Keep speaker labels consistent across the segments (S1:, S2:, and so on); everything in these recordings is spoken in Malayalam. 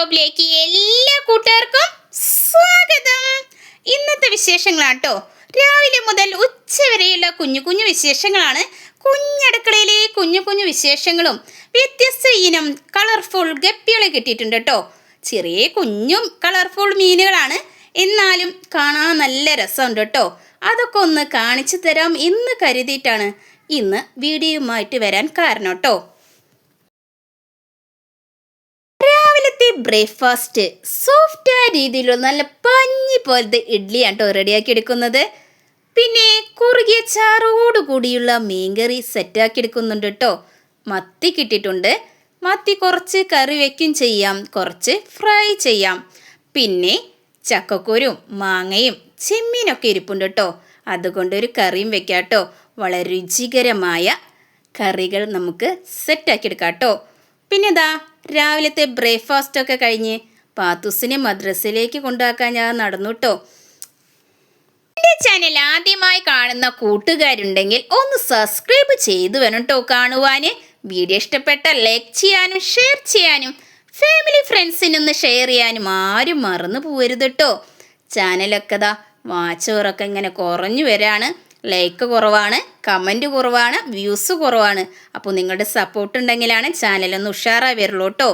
S1: ഷോപ്പിലേക്ക് എല്ലാ കൂട്ടുകാർക്കും സ്വാഗതം. ഇന്നത്തെ വിശേഷങ്ങളാട്ടോ. രാവിലെ മുതൽ ഉച്ച വരെയുള്ള കുഞ്ഞു കുഞ്ഞു വിശേഷങ്ങളാണ്. കുഞ്ഞടുക്കളയിലെ കുഞ്ഞു കുഞ്ഞു വിശേഷങ്ങളും വ്യത്യസ്ത ഇനം കളർഫുൾ ഗപ്പികളെ കിട്ടിയിട്ടുണ്ട് കേട്ടോ. ചെറിയ കുഞ്ഞും കളർഫുൾ മീനുകളാണ്. എന്നാലും കാണാൻ നല്ല രസമുണ്ട് കേട്ടോ. അതൊക്കെ ഒന്ന് കാണിച്ചു തരാം എന്ന് കരുതിയിട്ടാണ് ഇന്ന് വീഡിയോയുമായിട്ട് വരാൻ കാരണം കേട്ടോ. ബ്രേക്ക്ഫാസ്റ്റ്. സോഫ്റ്റ് ആയ രീതിയിലുള്ള നല്ല പഞ്ഞി പോലത്തെ ഇഡ്ഡലിയാണ് കേട്ടോ റെഡിയാക്കി എടുക്കുന്നത് പിന്നെ കുറുകിയ ചാറോട് കൂടിയുള്ള മീൻകറി സെറ്റാക്കി എടുക്കുന്നുണ്ട് കേട്ടോ മത്തി കിട്ടിയിട്ടുണ്ട്. മത്തി കുറച്ച് കറി വെക്കും ചെയ്യാം. കുറച്ച് ഫ്രൈ ചെയ്യാം. പിന്നെ ചക്കക്കുരും മാങ്ങയും ചെമ്മീനൊക്കെ ഇരിപ്പുണ്ട് കേട്ടോ അതുകൊണ്ട് ഒരു കറിയും വെക്കാം കേട്ടോ വളരെ രുചികരമായ കറികൾ നമുക്ക് സെറ്റാക്കി എടുക്കാം കേട്ടോ പിന്നെ ഇതാ രാവിലത്തെ ബ്രേക്ക്ഫാസ്റ്റ് ഒക്കെ കഴിഞ്ഞ് പാത്തുസിനെ മദ്രസയിലേക്ക് കൊണ്ടാക്കാൻ ഞാൻ നടന്നു കേട്ടോ എന്റെ ചാനൽ ആദ്യമായി കാണുന്ന കൂട്ടുകാരുണ്ടെങ്കിൽ ഒന്ന് സബ്സ്ക്രൈബ് ചെയ്തു വേണം കേട്ടോ കാണുവാൻ. വീഡിയോ ഇഷ്ടപ്പെട്ട ലൈക്ക് ചെയ്യാനും ഷെയർ ചെയ്യാനും ഫാമിലി ഫ്രണ്ട്സിനൊന്ന് ഷെയർ ചെയ്യാനും ആരും മറന്നു പോകരുത് കേട്ടോ ചാനലൊക്കെ ദാ വാച്ചോറൊക്കെ ഇങ്ങനെ കുറഞ്ഞു വരാണ്. ലൈക്ക് കുറവാണ് കമന്റ് കുറവാണ് വ്യൂസ് കുറവാണ്. അപ്പോൾ നിങ്ങളുടെ സപ്പോർട്ട് ഉണ്ടെങ്കിലാണ് ചാനലൊന്ന് ഉഷാറായി വരുള്ളൂ കേട്ടോ.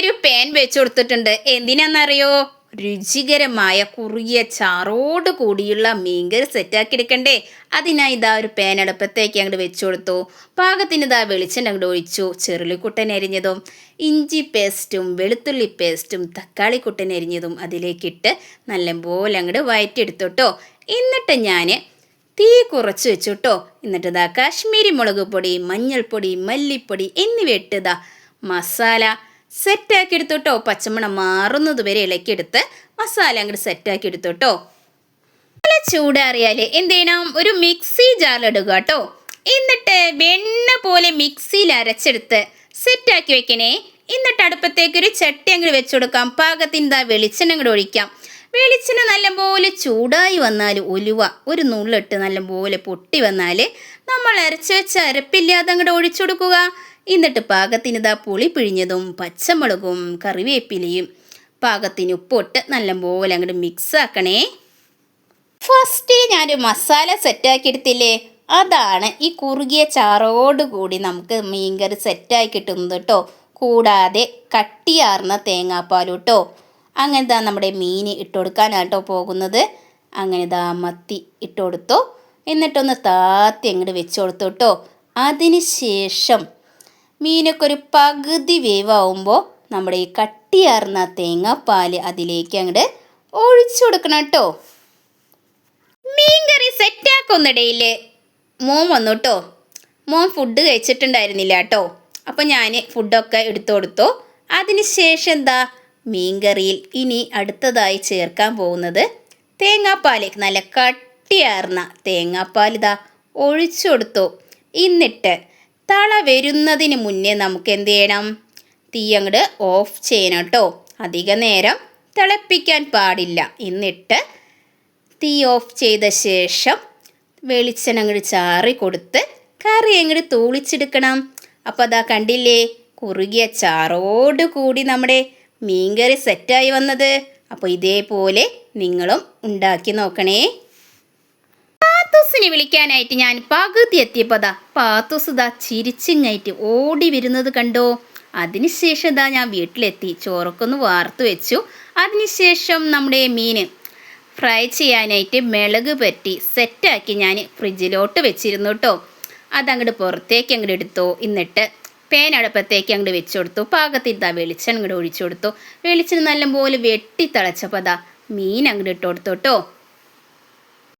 S1: ഒരു പേൻ വെച്ച് കൊടുത്തിട്ടുണ്ട്. എന്തിനാണെന്നറിയോ രുചികരമായ കുറുകിയ ചാറോട് കൂടിയുള്ള മീൻകറി സെറ്റാക്കി എടുക്കണ്ടേ? അതിനായി ഇതാ ഒരു പേനടുപ്പത്തേക്ക് അങ്ങോട്ട് വെച്ചു കൊടുത്തു. പാകത്തിന് ഇതാ വെളിച്ചെണ്ണ അങ്ങോട്ട് ഒഴിച്ചു. ചെറുളിക്കുട്ടൻ അരിഞ്ഞതും ഇഞ്ചി പേസ്റ്റും വെളുത്തുള്ളി പേസ്റ്റും തക്കാളി കുട്ടൻ അരിഞ്ഞതും അതിലേക്കിട്ട് നല്ലപോലെ അങ്ങോട്ട് വയറ്റിയെടുത്തു കേട്ടോ. എന്നിട്ട് ഞാൻ തീ കുറച്ച് വെച്ചു കേട്ടോ എന്നിട്ട് ഇതാ കാശ്മീരി മുളക് പൊടി മഞ്ഞൾപ്പൊടി മല്ലിപ്പൊടി എന്നിവ ഇട്ടതാ മസാല സെറ്റാക്കി എടുത്തോട്ടോ. പച്ചമണം മാറുന്നത് വരെ ഇളക്കിയെടുത്ത് മസാല അങ്ങോട്ട് സെറ്റാക്കി എടുത്തോട്ടോ. നല്ല ചൂടാറിയാൽ എന്ത് ചെയ്യണം? ഒരു മിക്സി ജാറിലിടുക കേട്ടോ എന്നിട്ട് വെണ്ണ പോലെ മിക്സിയിൽ അരച്ചെടുത്ത് സെറ്റാക്കി വെക്കണേ. എന്നിട്ട് അടുപ്പത്തേക്ക് ഒരു ചട്ടി അങ്ങോട്ട് വെച്ചു കൊടുക്കാം. പാകത്തിന് ഇതാ വെളിച്ചെണ്ണ അങ്ങോട്ട് ഒഴിക്കാം. വെളിച്ചെണ്ണ നല്ലപോലെ ചൂടായി വന്നാൽ ഒലുവ ഒരു നുള്ളിട്ട് നല്ലപോലെ പൊട്ടി വന്നാൽ നമ്മൾ അരച്ച് വെച്ച അരപ്പില്ലാതെ അങ്ങോട്ട് ഒഴിച്ചു കൊടുക്കുക. എന്നിട്ട് പാകത്തിന് ഇതാ പുളി പിഴിഞ്ഞതും പച്ചമുളകും കറിവേപ്പിലയും പാകത്തിന് ഉപ്പിട്ട് നല്ലപോലെ അങ്ങോട്ട് മിക്സ് ആക്കണേ. ഫസ്റ്റ് ഞാനൊരു മസാല സെറ്റാക്കി എടുത്തില്ലേ? അതാണ് ഈ കുറുകിയ ചാറോട് കൂടി നമുക്ക് മീൻകറി സെറ്റാക്കി കിട്ടുന്നത് കേട്ടോ കൂടാതെ കട്ടിയാർന്ന തേങ്ങാപ്പാലും കേട്ടോ അങ്ങനെ ഇതാ നമ്മുടെ മീൻ ഇട്ട് കൊടുക്കാനാട്ടോ പോകുന്നത്. അങ്ങനെ ഇതാ മത്തി ഇട്ട് കൊടുത്തു എന്നിട്ടൊന്ന് താത്തി അങ്ങോട്ട് വെച്ച് കൊടുത്തു കേട്ടോ അതിന് ശേഷം മീനൊക്കെ ഒരു പകുതി വേവാകുമ്പോൾ നമ്മുടെ ഈ കട്ടിയാർന്ന തേങ്ങാപ്പാൽ അതിലേക്ക് അങ്ങോട്ട് ഒഴിച്ചു കൊടുക്കണം കേട്ടോ മീൻകറി സെറ്റാക്കൊന്നിടയിൽ മോൻ വന്നു കേട്ടോ മോൻ ഫുഡ് കഴിച്ചിട്ടുണ്ടായിരുന്നില്ല കേട്ടോ അപ്പോൾ ഞാൻ ഫുഡൊക്കെ എടുത്തു കൊടുത്തു. അതിനുശേഷം എന്താ മീൻകറിയിൽ ഇനി അടുത്തതായി ചേർക്കാൻ പോകുന്നത് തേങ്ങാപ്പാൽ നല്ല കട്ടിയാർന്ന തേങ്ങാപ്പാൽ ഇതാ ഒഴിച്ചു കൊടുത്തു. എന്നിട്ട് തള വരുന്നതിന് മുന്നേ നമുക്ക് എന്ത് ചെയ്യണം? തീ അങ്ങോട്ട് ഓഫ് ചെയ്യണം കേട്ടോ. അധിക നേരം തിളപ്പിക്കാൻ പാടില്ല. എന്നിട്ട് തീ ഓഫ് ചെയ്ത ശേഷം വെളിച്ചെണ്ണ അങ്ങോട്ട് ചാറി കൊടുത്ത് കറി അങ്ങോട്ട് തൂളിച്ചെടുക്കണം. അപ്പോൾ അതാ കണ്ടില്ലേ? കുറുകിയ ചാറോട് കൂടി നമ്മുടെ മീൻകറി സെറ്റായി വന്നത്. അപ്പോൾ ഇതേപോലെ നിങ്ങളും ഉണ്ടാക്കി നോക്കണേ. പാത്തൂസിനെ വിളിക്കാനായിട്ട് ഞാൻ പകുതി എത്തിയപ്പോതാ പാത്തൂസ് ഇതാ ചിരിച്ചിങ്ങായിട്ട് ഓടി വരുന്നത് കണ്ടോ? അതിനുശേഷം ഇതാ ഞാൻ വീട്ടിലെത്തി. ചോറൊക്കെ ഒന്ന് വാർത്തു വെച്ചു. അതിനുശേഷം നമ്മുടെ മീൻ ഫ്രൈ ചെയ്യാനായിട്ട് മിളക് പറ്റി സെറ്റാക്കി ഞാൻ ഫ്രിഡ്ജിലോട്ട് വെച്ചിരുന്നു കേട്ടോ. അതങ്ങോട്ട് പുറത്തേക്ക് അങ്ങോട്ട് എടുത്തു. എന്നിട്ട് പേൻ അടുപ്പത്തേക്ക് അങ്ങോട്ട് വെച്ചു കൊടുത്തു പാകത്തിൽ ഇതാ വെളിച്ചെണ്ണ അങ്ങോട്ട് ഒഴിച്ചു കൊടുത്തു വെളിച്ചെണ്ണ നല്ലപോലെ വെട്ടി തിളച്ചപ്പോൾ അതാ മീൻ അങ്ങോട്ട് ഇട്ട് കൊടുത്തു കേട്ടോ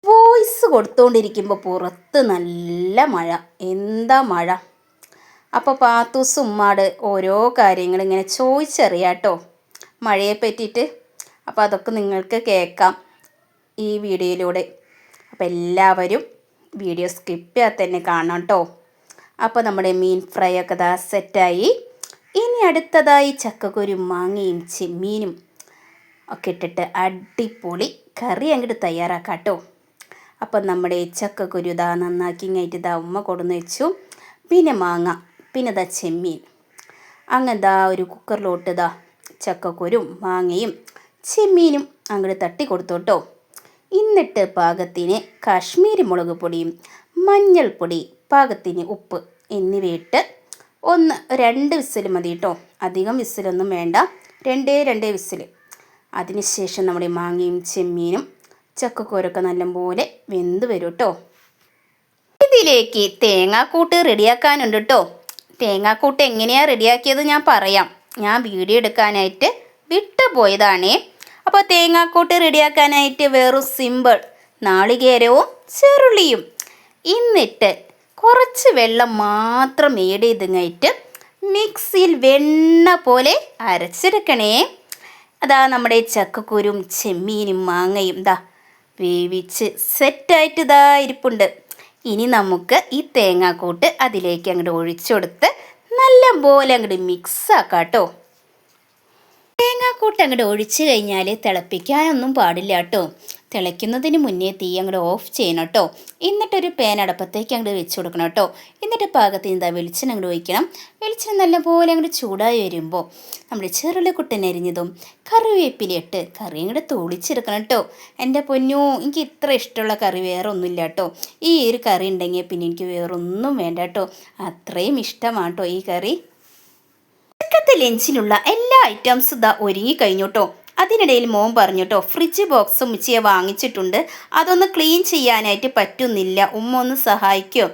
S1: വോയിസ് കൊടുത്തുകൊണ്ടിരിക്കുമ്പോൾ പുറത്ത് നല്ല മഴ. എന്താ മഴ? അപ്പോൾ പാത്തൂസ് ഉമ്മാട് ഓരോ കാര്യങ്ങൾ ഇങ്ങനെ ചോദിച്ചറിയാട്ടോ. മഴയെ പറ്റിയിട്ട്. അപ്പോൾ അതൊക്കെ നിങ്ങൾക്ക് കേൾക്കാം ഈ വീഡിയോയിലൂടെ. അപ്പോൾ എല്ലാവരും വീഡിയോ സ്കിപ്പ് ചെയ്യാതെ തന്നെ കാണാം കേട്ടോ അപ്പോൾ നമ്മുടെ മീൻ ഫ്രൈ ഒക്കെ ദാ സെറ്റായി ഇനി അടുത്തതായി ചക്കക്കുരും മാങ്ങയും ചെമ്മീനും ഒക്കെ ഇട്ടിട്ട് അടിപൊളി കറി അങ്ങോട്ട് തയ്യാറാക്കാം കേട്ടോ അപ്പം നമ്മുടെ ചക്കക്കുരു ഇതാ നന്നാക്കി ഇങ്ങായിട്ട് ഇതാ ഉമ്മ കൊടുന്ന് വെച്ചു. പിന്നെ മാങ്ങ പിന്നെ ഇതാ ചെമ്മീൻ. അങ്ങെന്താ ഒരു കുക്കറിലോട്ട് ഇതാ ചക്കക്കുരും മാങ്ങയും ചെമ്മീനും അങ്ങോട്ട് തട്ടി കൊടുത്തോട്ടോ. എന്നിട്ട് പാകത്തിന് കാശ്മീരി മുളക് പൊടിയും മഞ്ഞൾപ്പൊടി പാകത്തിന് ഉപ്പ് എന്നിവയിട്ട് ഒന്ന് രണ്ട് വിസിൽ മതി കേട്ടോ അധികം വിസിലൊന്നും വേണ്ട. രണ്ടേ രണ്ടേ വിസിൽ അതിനുശേഷം നമ്മുടെ മാങ്ങയും ചെമ്മീനും ചക്കക്കോരൊക്കെ നല്ലപോലെ വെന്ത് വരും കേട്ടോ ഇതിലേക്ക് തേങ്ങാക്കൂട്ട് റെഡിയാക്കാനുണ്ട് കേട്ടോ തേങ്ങാക്കൂട്ട് എങ്ങനെയാണ് റെഡിയാക്കിയത് ഞാൻ പറയാം. ഞാൻ വീഡിയോ എടുക്കാനായിട്ട് വിട്ടുപോയതാണേ അപ്പോൾ തേങ്ങാക്കൂട്ട് റെഡിയാക്കാനായിട്ട് വെറും സിമ്പിൾ നാളികേരവും ചെറുള്ളിയും. എന്നിട്ട് കുറച്ച് വെള്ളം മാത്രം ഏഡ് ചെയ്തിങ്ങായിട്ട് മിക്സിയിൽ വെണ്ണ പോലെ അരച്ചെടുക്കണേ. അതാ നമ്മുടെ ചക്കക്കുരും ചെമ്മീനും മാങ്ങയും ദാ വേവിച്ച് സെറ്റായിട്ട് ഇതാ ഇരിപ്പുണ്ട്. ഇനി നമുക്ക് ഈ തേങ്ങാക്കൂട്ട് അതിലേക്ക് അങ്ങോട്ട് ഒഴിച്ചെടുത്ത് നല്ല പോലെ അങ്ങോട്ട് മിക്സ് ആക്കാം കേട്ടോ തേങ്ങാക്കൂട്ട് അങ്ങോട്ട് ഒഴിച്ചു കഴിഞ്ഞാൽ തിളപ്പിക്കാനൊന്നും പാടില്ല കേട്ടോ. തിളയ്ക്കുന്നതിന് മുന്നേ തീ അങ്ങോട്ട് ഓഫ് ചെയ്യണം കേട്ടോ. എന്നിട്ടൊരു പാൻ അടപ്പത്തേക്ക് അങ്ങോട്ട് വെച്ച് കൊടുക്കണം കേട്ടോ. എന്നിട്ട് പാകത്തിന് എന്താ വെളിച്ചെണ്ണ അങ്ങോട്ട് ഒഴിക്കണം. വെളിച്ചെണ്ണ നല്ലപോലെ അങ്ങോട്ട് ചൂടായി വരുമ്പോൾ നമ്മുടെ ചെറുളി കുട്ടനരിഞ്ഞതും കറിവേപ്പിലിട്ട് കറി അങ്ങോട്ട് തോളിച്ചെടുക്കണം കേട്ടോ. എന്റെ പൊന്നോ എനിക്ക് ഇത്ര ഇഷ്ടമുള്ള കറി വേറെ ഒന്നുമില്ല കേട്ടോ. ഈ ഒരു കറി ഉണ്ടെങ്കിൽ പിന്നെ എനിക്ക് വേറൊന്നും വേണ്ട കേട്ടോ. അത്രയും ഇഷ്ടമാണ് കേട്ടോ ഈ കറി. ലഞ്ചിനുള്ള എല്ലാ ഐറ്റംസും ഇതാ ഒരുങ്ങി കഴിഞ്ഞു കേട്ടോ. അതിനിടയിൽ മോൻ പറഞ്ഞു കേട്ടോ ഫ്രിഡ്ജ് ബോക്സ് ഉമ്മച്ചിയെ വാങ്ങിച്ചിട്ടുണ്ട്. അതൊന്ന് ക്ലീൻ ചെയ്യാനായിട്ട് പറ്റുന്നില്ല. ഉമ്മ ഒന്ന് സഹായിക്കോ.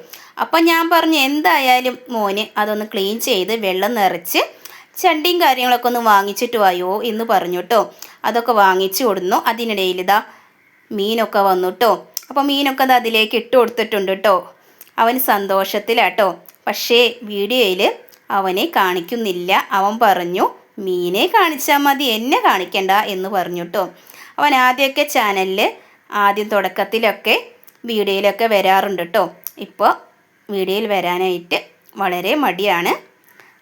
S1: അപ്പം ഞാൻ പറഞ്ഞു എന്തായാലും മോന് അതൊന്ന് ക്ലീൻ ചെയ്ത് വെള്ളം നിറച്ച് ചണ്ടിയും കാര്യങ്ങളൊക്കെ ഒന്ന് വാങ്ങിച്ചിട്ട് വായോ എന്ന് പറഞ്ഞു കേട്ടോ അതൊക്കെ വാങ്ങിച്ചു കൊടുന്നു. അതിനിടയിൽ ഇതാ മീനൊക്കെ വന്നു കേട്ടോ അപ്പോൾ മീനൊക്കെ അത് അതിലേക്ക് ഇട്ട് കൊടുത്തിട്ടുണ്ട് കേട്ടോ അവന് സന്തോഷത്തിലാട്ടോ പക്ഷേ വീഡിയോയിൽ അവനെ കാണിക്കുന്നില്ല. അവൻ പറഞ്ഞു മീനെ കാണിച്ചാൽ മതി എന്നെ കാണിക്കണ്ട എന്ന് പറഞ്ഞു അവൻ ആദ്യമൊക്കെ ചാനലിൽ ആദ്യം തുടക്കത്തിലൊക്കെ വീഡിയോയിലൊക്കെ വരാറുണ്ട് കേട്ടോ ഇപ്പോൾ വീഡിയോയിൽ വരാനായിട്ട് വളരെ മടിയാണ്.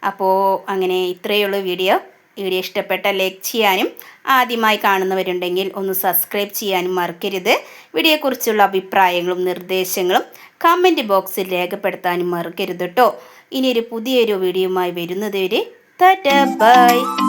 S1: അപ്പോൾ അങ്ങനെ ഇത്രയേ ഉള്ളൂ വീഡിയോ. വീഡിയോ ഇഷ്ടപ്പെട്ട ലൈക്ക് ചെയ്യാനും ആദ്യമായി കാണുന്നവരുണ്ടെങ്കിൽ ഒന്ന് സബ്സ്ക്രൈബ് ചെയ്യാനും മറക്കരുത്. വീഡിയോയെക്കുറിച്ചുള്ള അഭിപ്രായങ്ങളും നിർദ്ദേശങ്ങളും കമന്റ് ബോക്സിൽ രേഖപ്പെടുത്താനും മറക്കരുത് കേട്ടോ ഇനിയൊരു പുതിയൊരു വീഡിയോയുമായി വരുന്നത് the boy.